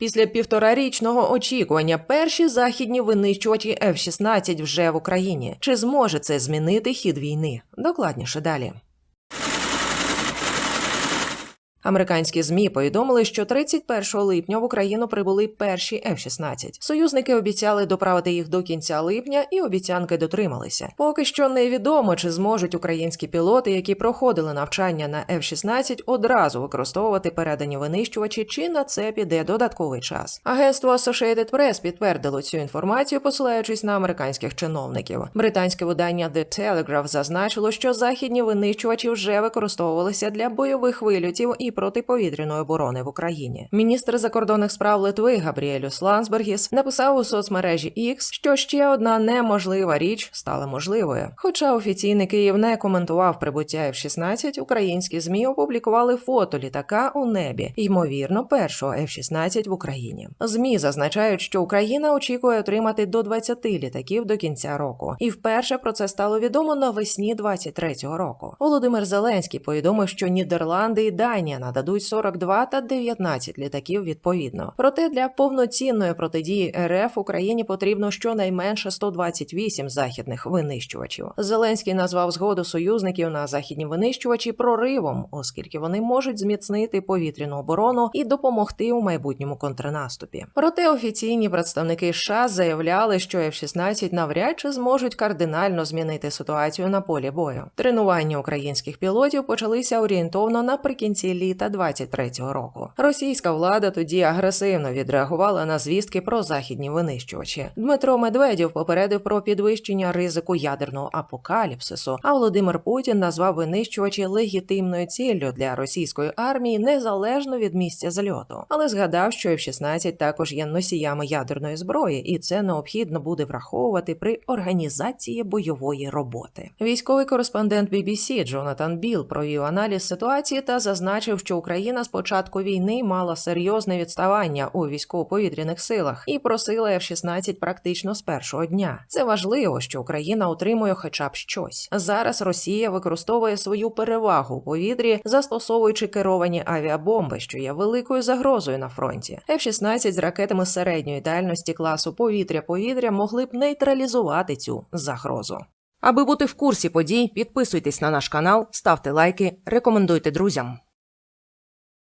Після півторарічного очікування перші західні винищувачі F-16 вже в Україні. Чи зможе це змінити хід війни? Докладніше далі. Американські змі повідомили, що 31 липня в Україну прибули перші F-16. Союзники обіцяли доправити їх до кінця липня, і обіцянки дотрималися. Поки що невідомо, чи зможуть українські пілоти, які проходили навчання на F-16, одразу використовувати передані винищувачі, чи на це піде додатковий час. Агентство Associated Press підтвердило цю інформацію, посилаючись на американських чиновників. Британське видання The Telegraph зазначило, що західні винищувачі вже використовувалися для бойових вильотів і протиповітряної оборони в Україні. Міністр закордонних справ Литви Габріелюс Лансбергіс написав у соцмережі X, що ще одна неможлива річ стала можливою. Хоча офіційний Київ не коментував прибуття F-16, українські змі опублікували фото літака у небі, ймовірно, першого F-16 в Україні. Змі зазначають, що Україна очікує отримати до 20 літаків до кінця року, і вперше про це стало відомо навесні 23-го року. Володимир Зеленський повідомив, що Нідерланди і Данія нададуть 42 та 19 літаків відповідно. Проте для повноцінної протидії РФ Україні потрібно щонайменше 128 західних винищувачів. Зеленський назвав згоду союзників на західні винищувачі проривом, оскільки вони можуть зміцнити повітряну оборону і допомогти у майбутньому контрнаступі. Проте офіційні представники США заявляли, що F-16 навряд чи зможуть кардинально змінити ситуацію на полі бою. Тренування українських пілотів почалися орієнтовно наприкінці літа 23-го року. Російська влада тоді агресивно відреагувала на звістки про західні винищувачі. Дмитро Медведєв попередив про підвищення ризику ядерного апокаліпсису. А Володимир Путін назвав винищувачі легітимною ціллю для російської армії незалежно від місця зльоту. Але згадав, що F-16 також є носіями ядерної зброї, і це необхідно буде враховувати при організації бойової роботи. Військовий кореспондент BBC Джонатан Біл провів аналіз ситуації та зазначив, що Україна з початку війни мала серйозне відставання у військово-повітряних силах і просила F-16 практично з першого дня. Це важливо, що Україна отримує хоча б щось. Зараз Росія використовує свою перевагу у повітрі, застосовуючи керовані авіабомби, що є великою загрозою на фронті. F-16 з ракетами середньої дальності класу повітря-повітря могли б нейтралізувати цю загрозу. Аби бути в курсі подій, підписуйтесь на наш канал, ставте лайки, рекомендуйте друзям.